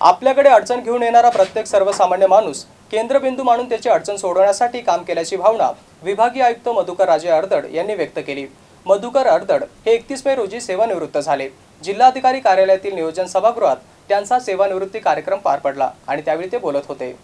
आपल्याकडे अडचण घेऊन येणारा प्रत्येक सर्वसामान्य माणूस केंद्रबिंदू मानून त्याची अडचण सोडवण्यासाठी काम केल्याची भावना विभागीय आयुक्त मधुकर राजे अर्दड यांनी व्यक्त केली. मधुकर अर्दड हे एकतीस मे रोजी सेवानिवृत्त झाले. जिल्हाधिकारी कार्यालयातील नियोजन सभागृहात त्यांचा सेवानिवृत्ती कार्यक्रम पार पडला आणि त्यावेळी ते बोलत होते.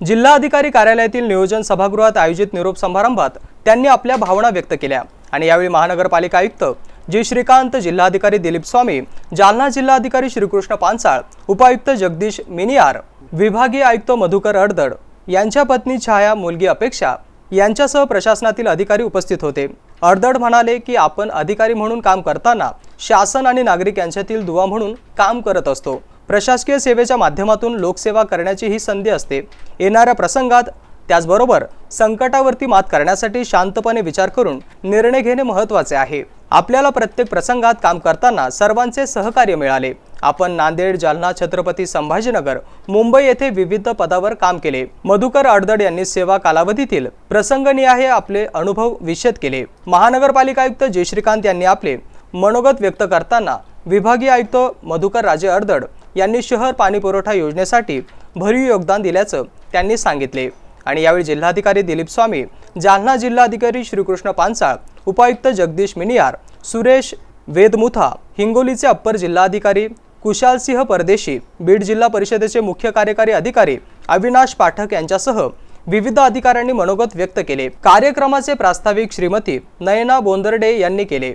जिल्हाधिकारी कार्यालयातील नियोजन सभागृहात आयोजित निरोप समारंभात त्यांनी आपल्या भावना व्यक्त केल्या आणि यावेळी महानगरपालिका आयुक्त जी श्रीकांत जिल्हाधिकारी दिलीप स्वामी जालना जिल्हाधिकारी श्रीकृष्ण पानसाळ उपायुक्त जगदीश मिनियार विभागीय आयुक्त मधुकर अडदड यांच्या पत्नी छाया मुलगी अपेक्षा यांच्यासह प्रशासनातील अधिकारी उपस्थित होते. अडदड म्हणाले की आपण अधिकारी म्हणून काम करताना शासन आणि नागरिक यांच्यातील दुवा म्हणून काम करत असतो. प्रशासकीय सेवेच्या माध्यमातून लोकसेवा करण्याची ही संधी असते. येणाऱ्या प्रसंगात त्याचबरोबर संकटावरती मात करण्यासाठी शांतपणे विचार करून निर्णय घेणे महत्त्वाचे आहे. आपल्याला प्रत्येक प्रसंगात काम करताना सर्वांचे सहकार्य मिळाले. आपण नांदेड जालना छत्रपती संभाजीनगर मुंबई येथे विविध पदावर काम केले. मधुकर अडदड यांनी सेवा कालावधीतील प्रसंगनिहाय आपले अनुभव विशद केले. महानगरपालिका आयुक्त जय श्रीकांत यांनी आपले मनोगत व्यक्त करताना विभागीय आयुक्त मधुकर राजे अडदड यांनी शहर पाणी पुरवठा योजनेसाठी भरीव योगदान दिल्याचं त्यांनी सांगितले. आणि यावेळी जिल्हाधिकारी दिलीप स्वामी जालना जिल्हाधिकारी श्रीकृष्ण पानसाळ उपायुक्त जगदीश मिनियार सुरेश वेदमुथा हिंगोलीचे अप्पर जिल्हाधिकारी कुशालसिंह परदेशी बीड जिल्हा परिषदेचे मुख्य कार्यकारी अधिकारी अविनाश पाठक यांच्यासह विविध अधिकाऱ्यांनी मनोगत व्यक्त केले. कार्यक्रमाचे प्रास्ताविक श्रीमती नयना बोंदर्डे यांनी केले.